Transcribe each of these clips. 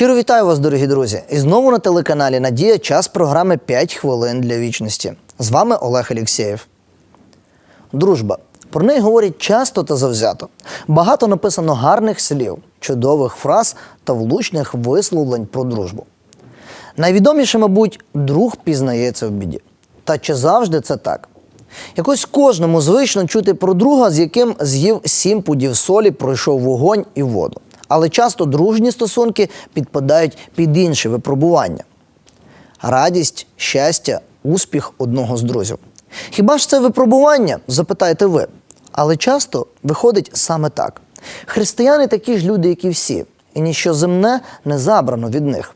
Щиро вітаю вас, дорогі друзі! І знову на телеканалі Надія час програми «5 хвилин для вічності. З вами Олег Алєксєєв. Дружба. Про неї говорять часто та завзято. Багато написано гарних слів, чудових фраз та влучних висловлень про дружбу. Найвідоміше, мабуть, друг пізнається в біді. Та чи завжди це так? Якось кожному звично чути про друга, з яким з'їв сім пудів солі, пройшов вогонь і воду. Але часто дружні стосунки підпадають під інші випробування. Радість, щастя, успіх одного з друзів. Хіба ж це випробування? запитаєте ви. Але часто виходить саме так. Християни такі ж люди, як і всі, і ніщо земне не забрано від них.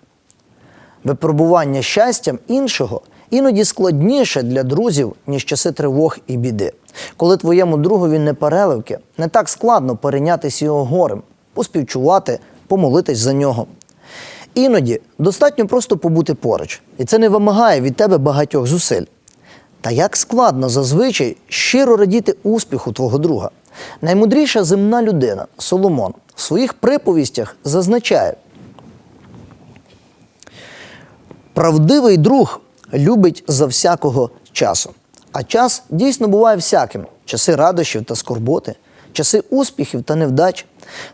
Випробування щастям іншого іноді складніше для друзів, ніж часи тривог і біди. Коли твоєму другові не переливки, не так складно перейнятися його горем, поспівчувати, помолитись за нього. Іноді достатньо просто побути поруч, і це не вимагає від тебе багатьох зусиль. Та як складно зазвичай щиро радіти успіху твого друга. Наймудріша земна людина Соломон в своїх приповістях зазначає, Правдивий друг любить за всякого часу. А час дійсно буває всяким: часи радощів та скорботи, часи успіхів та невдач.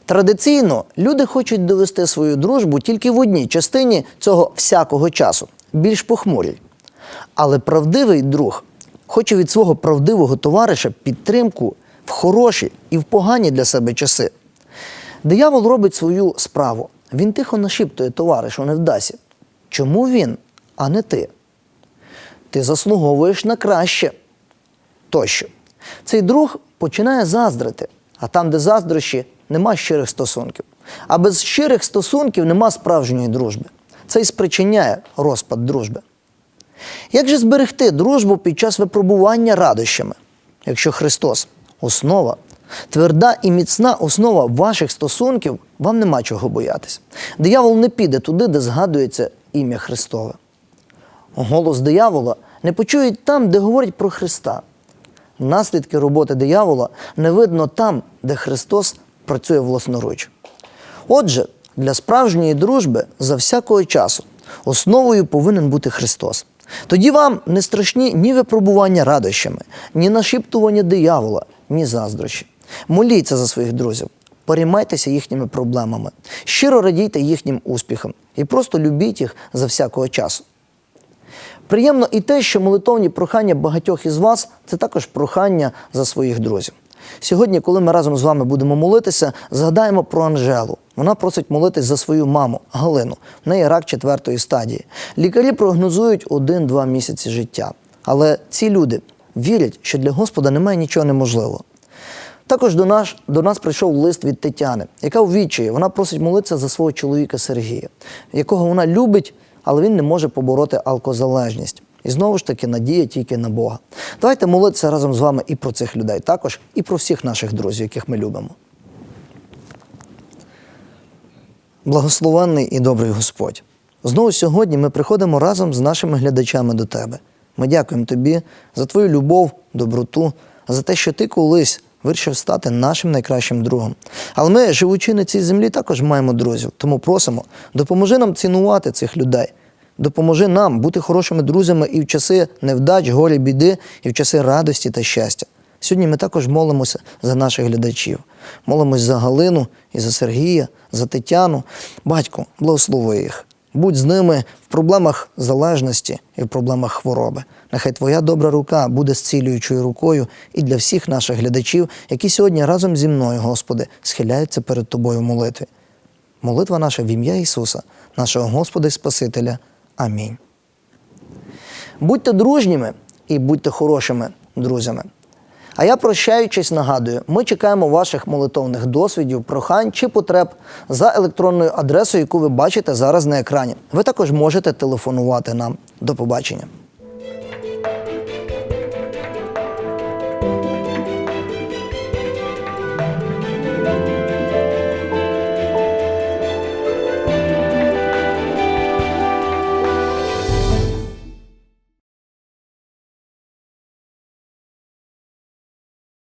Традиційно люди хочуть довести свою дружбу тільки в одній частині цього всякого часу, більш похмурій. Але правдивий друг хоче від свого правдивого товариша підтримку в хороші і в погані для себе часи. Диявол робить свою справу. Він тихо нашіптує товаришу невдасі. Чому він, а не ти? Ти заслуговуєш на краще. Тощо. Цей друг починає заздрити, а там, де заздрощі, нема щирих стосунків. А без щирих стосунків нема справжньої дружби. Це й спричиняє розпад дружби. Як же зберегти дружбу під час випробування радощами, якщо Христос основа, тверда і міцна основа ваших стосунків, вам нема чого боятися. Диявол не піде туди, де згадується ім'я Христове. Голос диявола не почують там, де говорять про Христа. Наслідки роботи диявола не видно там, де Христос працює власноруч. Отже, для справжньої дружби за всякого часу основою повинен бути Христос. Тоді вам не страшні ні випробування радощами, ні нашіптування диявола, ні заздрощі. Моліться за своїх друзів, переймайтеся їхніми проблемами, щиро радійте їхнім успіхам і просто любіть їх за всякого часу. Приємно і те, що молитовні прохання багатьох із вас це також прохання за своїх друзів. Сьогодні, коли ми разом з вами будемо молитися, згадаємо про Анжелу. Вона просить молитись за свою маму Галину. В неї рак четвертої стадії. Лікарі прогнозують один-два місяці життя. Але ці люди вірять, що для Господа немає нічого неможливого. Також до нас, до нас прийшов лист від Тетяни, яка у відчаї. Вона просить молитися за свого чоловіка Сергія, якого вона любить, але він не може побороти алкозалежність. І знову ж таки надія тільки на Бога. Давайте молитися разом з вами і про цих людей, також і про всіх наших друзів, яких ми любимо. Благословенний і добрий Господь. Знову сьогодні ми приходимо разом з нашими глядачами до Тебе. Ми дякуємо Тобі за Твою любов, доброту, за те, що Ти колись вирішив стати нашим найкращим другом. Але ми, живучи на цій землі, також маємо друзів. Тому просимо, допоможи нам цінувати цих людей. Допоможи нам бути хорошими друзями і в часи невдач, горі, біди, і в часи радості та щастя. Сьогодні ми також молимося за наших глядачів. Молимось за Галину і за Сергія, за Тетяну. Батько, благослови їх. Будь з ними в проблемах залежності і в проблемах хвороби. Нехай Твоя добра рука буде зцілюючою рукою і для всіх наших глядачів, які сьогодні разом зі мною, Господи, схиляються перед Тобою в молитві. Молитва наша в ім'я Ісуса, нашого Господа і Спасителя. Амінь. Будьте дружніми і будьте хорошими друзями. А я прощаючись, нагадую, ми чекаємо ваших молитовних досвідів, прохань чи потреб за електронною адресою, яку ви бачите зараз на екрані. Ви також можете телефонувати нам. До побачення.